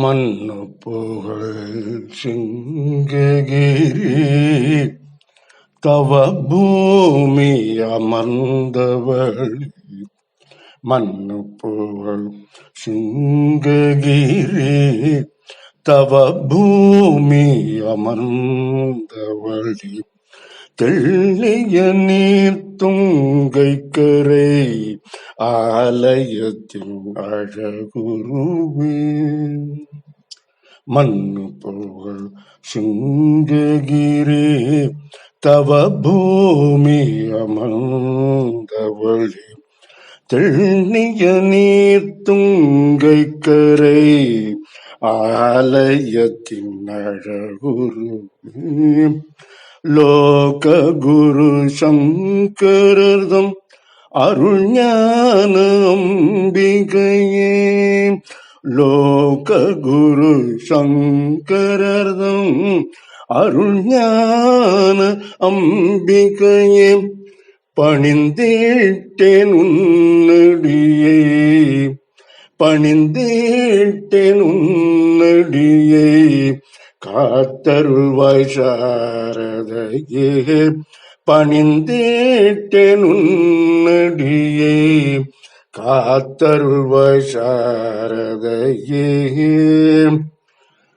மண்ணு புகழ் சிங்ககிரி தவ பூமி அமர்ந்தவள் மண்ணு புகழ் சிங்ககிரி தவ பூமி அமர்ந்தவள் தெள்ளிய நீர் துங்கை கரை ஆலயத்தின் அழகுருவே. மண்ணு புகழ் சிங்ககிரி தவ பூமி அமர்ந்தவழி தெள்ளிய நீர் துங்கை கரை ஆலயத்தின் அழகுருவே. ലോക ഗുരു ശങ്കരർദം അരുൾഞാന ലോക ഗുരു ശങ്കരർദം അരുണ്യാന അംബികയെ പണിന്തേട്ടേനുന്നടിയെ പണിന്തേട്ടേനുന്നടിയേ காத்தருள்வாய் சாரதையே பணிந்தேட்டேன் காத்தருள்வாய் சாரதையே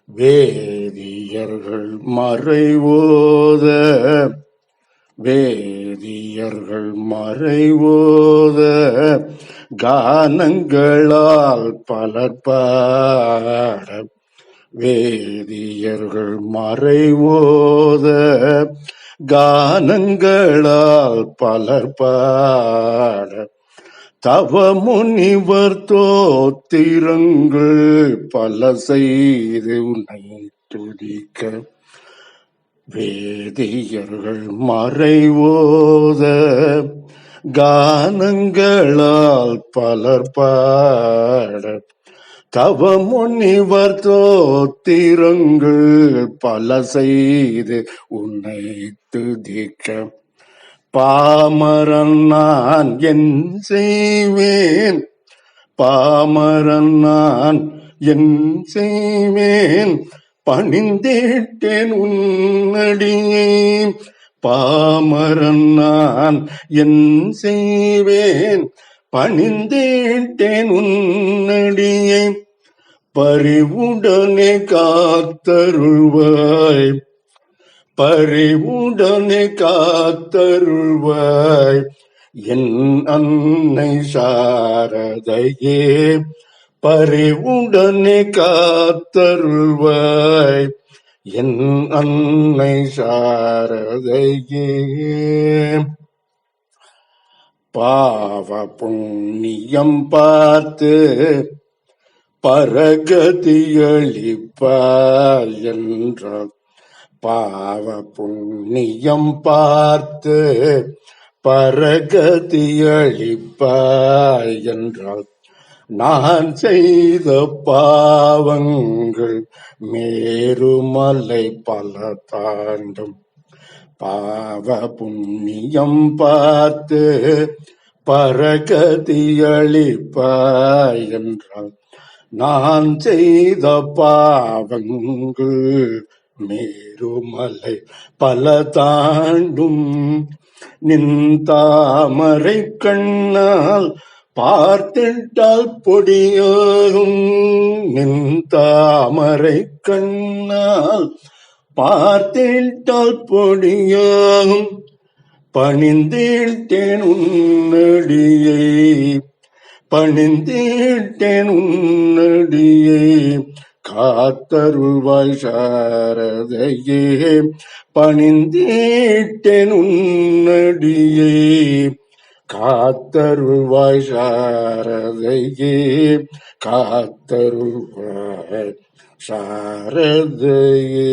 வேதியர்கள் மறைவோத வேதியர்கள் மறைவோத கானங்களால் பலர் பாட வேதியர்கள் மறைவோத கானங்களால் பலர் பாட. தவ முனிவர் தோத்திரங்கள் பல செய்து உன்னை துதிக்க. வேதியர்கள் மறைவோத கானங்களால் பலர் பாட. தவ முனிவர் தோத்திரங்கள் பல செய்து உன்னை துதிக்க பாமரன் நான் என் செய்வேன். பாமரன் நான் என் செய்வேன். பணிந்தேட்டேன் உன்னடியே பாமரன் நான் என் செய்வேன். பணிந்தேட்டேன் உன்னடியை பறிவுடனே காத்தருள்வாய். பறிவுடனே காத்தருள்வாய். என் அன்னை சாரதையே பறிவுடனே காத்தருள்வாய். என் அன்னை சாரதையே. பாவ புண்ணியம் பார்த்து பரகதியளிப்பாய் என்ற பாவ புண்ணியம் பார்த்து பரகதியளிப்பாய் என்றால் நான் செய்த பாவங்கள் மேருமலை பல தாண்டும். பாவ புண்ணியம் பார்த்து பரகதியளிப்பாய் என்றால் நான் செய்த பாவங்கள் மேருமலை பல தாண்டும். நின்தாமரை கண்ணால் பார்த்திட்டால் பொடியாகும் நின் தாமரை கண்ணால் பார்த்தேட்டால் பொடியாகும். பணிந்தேட்டேன் உன்னடியை. பணிந்தேட்டேன் உன்னடியை. காத்தருள்வாய் சாரதையே. பணிந்தேட்டேன் உன்னடியே. காத்தருள்வாய் சாரதையே. காத்தருள்வாய் சாரதையே